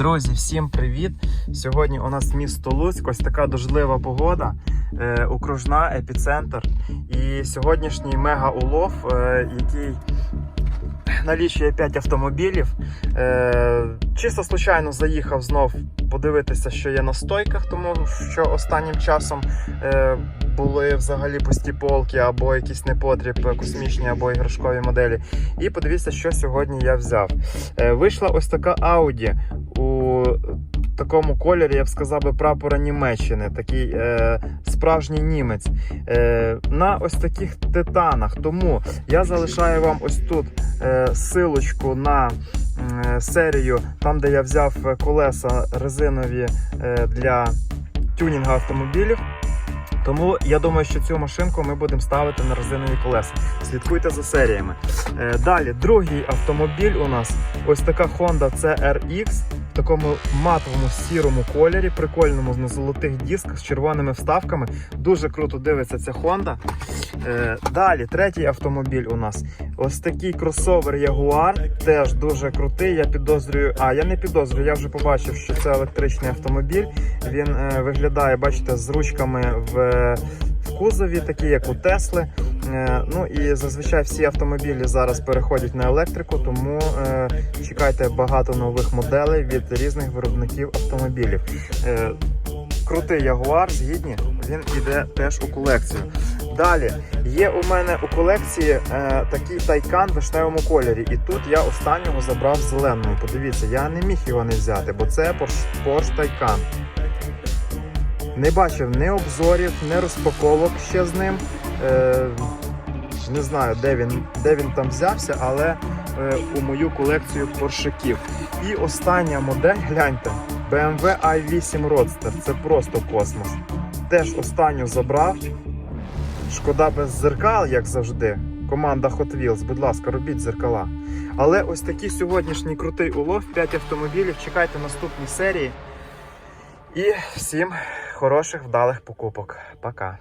Друзі, всім привіт! Сьогодні у нас місто Луцьк, ось така дождлива погода, е, окружна, епіцентр. І сьогоднішній мега-улов, е, який налічує 5 автомобілів. Е, чисто случайно заїхав знов подивитися, що є на стойках, тому що останнім часом е, були взагалі пусті полки або якісь непотріб е, космічні або іграшкові моделі. І подивіться, що сьогодні я взяв. Е, вийшла ось така Audi у такому кольорі, я б сказав би, прапора Німеччини, такий е, справжній німець. Е, на ось таких титанах. Тому я залишаю вам ось тут е, силочку на е, серію, там, де я взяв колеса резинові е, для тюнінгу автомобілів. Тому я думаю, що цю машинку ми будемо ставити на резинові колеса. Слідкуйте за серіями. Е, Далі, другий автомобіль у нас ось така Honda CRX в такому матовому сірому кольорі, прикольному на золотих дисках з червоними вставками. Дуже круто дивиться ця Honda. Е, Далі, третій автомобіль у нас. Ось такий кросовер Jaguar, теж дуже крутий. Я підозрюю, а я не підозрюю, я вже побачив, що це електричний автомобіль. Він е, виглядає, бачите, з ручками в, кузові, такі як у Тесли. Е, ну і зазвичай всі автомобілі зараз переходять на електрику, тому е, чекайте багато нових моделей від різних виробників автомобілів. Е, крутий Jaguar, згідні, він іде теж у колекцію. Далі є у мене у колекції е, такий тайкан в вишневому кольорі. І тут я останнього забрав зеленою. Подивіться, я не міг його не взяти, бо це Porsche, Taycan. Не бачив ні обзорів, ні розпаковок ще з ним. Е, не знаю, де він, де він там взявся, але е, у мою колекцію поршиків. І остання модель, гляньте, BMW i8 Roadster. Це просто космос. Теж останню забрав. Шкода без зеркал, як завжди. Команда Hot Wheels, будь ласка, робіть зеркала. Але ось такий сьогоднішній крутий улов, 5 автомобілів. Чекайте наступні серії. І всім хороших вдалих покупок. Пока.